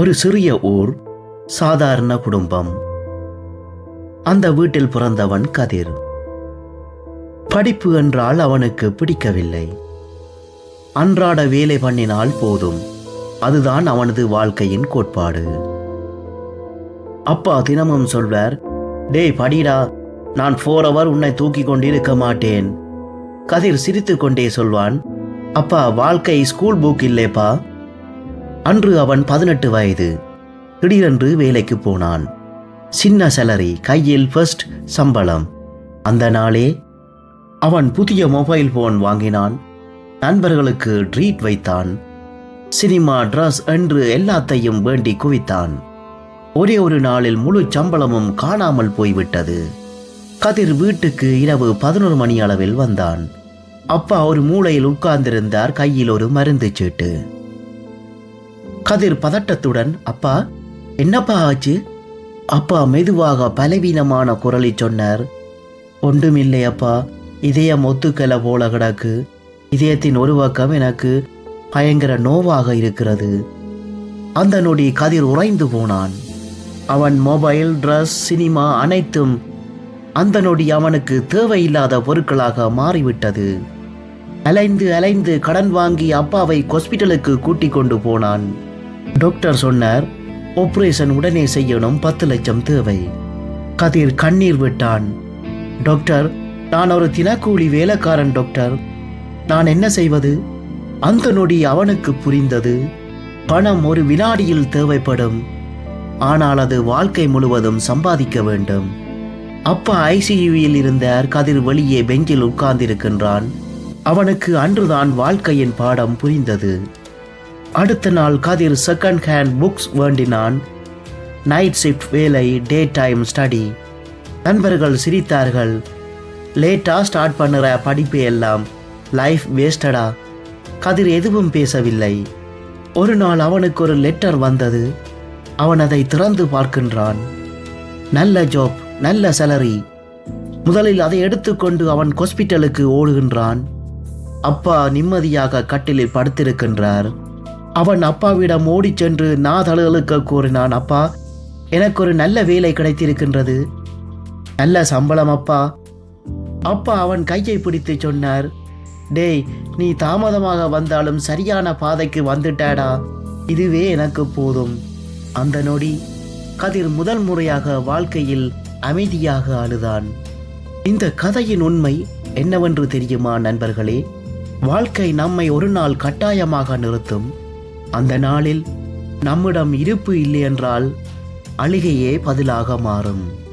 ஒரு சிறிய ஊர் சாதாரண குடும்பம். அந்த வீட்டில் பிறந்தவன் கதிர். படிப்பு என்றால் அவனுக்கு பிடிக்கவில்லை. அன்றாட வேலை பண்ணினால் போதும். அதுதான் அவனது வாழ்க்கையின் கோட்பாடு. அப்பா தினமும் சொல்வார் டேய் படிடா நான் ஃபோர் அவர் உன்னை தூக்கி கொண்டிருக்க மாட்டேன். கதிர் சிரித்து கொண்டே சொல்வான் அப்பா வாழ்க்கை ஸ்கூல் புக் இல்லைப்பா. அன்று அவன் பதினெட்டு வயது. திடீரென்று வேலைக்கு போனான். சின்ன சேலரி கையில் ஃபர்ஸ்ட் சம்பளம். அந்த நாளே அவன் புதிய மொபைல் போன் வாங்கினான். நண்பர்களுக்கு ட்ரீட் வைத்தான். சினிமா ட்ரெஸ் என்று எல்லாத்தையும் வேண்டி குவித்தான். ஒரே ஒரு நாளில் முழு சம்பளமும் காணாமல் போய்விட்டது. கதிர் வீட்டுக்கு இரவு பதினொரு மணி அளவில் வந்தான். அப்பா ஒரு மூலையில் உட்கார்ந்திருந்தார் கையில் ஒரு மருந்து சீட்டு. கதிர் பதட்டத்துடன் அப்பா என்னப்பா ஆச்சு? அப்பா மெதுவாக பலவீனமான குரலை சொன்னார். ஒன்றுமில்லை அப்பா. இதயம் ஒத்துக்கலை போல கிடக்கு. இதயத்தின் ஒரு பக்கம் எனக்கு பயங்கர நோவாக இருக்கிறது. அந்த நொடி கதிர் உறைந்து போனான். அவன் மொபைல் ட்ரெஸ் சினிமா அனைத்தும் அந்த நொடி அவனுக்கு தேவையில்லாத பொருட்களாக மாறிவிட்டது. அலைந்து அலைந்து கடன் வாங்கி அப்பாவை ஹாஸ்பிட்டலுக்கு கூட்டிக் கொண்டு போனான். டாக்டர் சொன்னார் ஆப்ரேஷன் உடனே செய்யணும் பத்து லட்சம் தேவை. கதிர் கண்ணீர் விட்டான். டாக்டர் நான் ஒரு தினக்கூலி வேலைக்காரன் டாக்டர். நான் என்ன செய்வது? அந்த நொடி அவனுக்கு புரிந்தது. பணம் ஒரு வினாடியில் தேவைப்படும். ஆனால் அது வாழ்க்கை முழுவதும் சம்பாதிக்க வேண்டும். அப்பா ஐசியூவில் இருந்தார் கதிர் வெளியே பெஞ்சில் உட்கார்ந்திருக்கின்றான். அவனுக்கு அன்றுதான் வாழ்க்கையின் பாடம் புரிந்தது. அடுத்த நாள் கதிர் செகண்ட் ஹேண்ட் புக்ஸ் வேண்டினான். நைட் ஷிஃப்ட் வேலை டே டைம் ஸ்டடி நண்பர்கள் சிரித்தார்கள். லேட்டாக ஸ்டார்ட் பண்ணுற படிப்பு எல்லாம் லைஃப் வேஸ்டடா கதிர் எதுவும் பேசவில்லை. ஒரு நாள் அவனுக்கு ஒரு லெட்டர் வந்தது. அவன் அதை திறந்து பார்க்கின்றான். நல்ல ஜாப் நல்ல சேலரி முதலில் அதை எடுத்துக்கொண்டு அவன் ஹாஸ்பிட்டலுக்கு ஓடுகின்றான். அப்பா நிம்மதியாக கட்டிலில் படுத்திருக்கின்றார். அவன் அப்பாவிடம் ஓடிச் சென்று நாதழுதலுக்கு கூறினான் அப்பா எனக்கு ஒரு நல்ல வேலை கிடைத்திருக்கின்றது. நல்ல சம்பளம் அப்பா. அப்பா அவன் கையை பிடித்து சொன்னார் டேய் நீ தாமதமாக வந்தாலும் சரியான பாதைக்கு வந்துட்டாடா. இதுவே எனக்கு போதும். அந்த நொடி கதிர் முதல் முறையாக வாழ்க்கையில் அமைதியாக அழுதான். இந்த கதையின் உண்மை என்னவென்று தெரியுமா நண்பர்களே? வாழ்க்கை நம்மை ஒரு நாள் கட்டாயமாக நிறுத்தும். அந்த நாளில் நம்மிடம் இருப்பு இல்லை என்றால் அழுகையே பதிலாக மாறும்.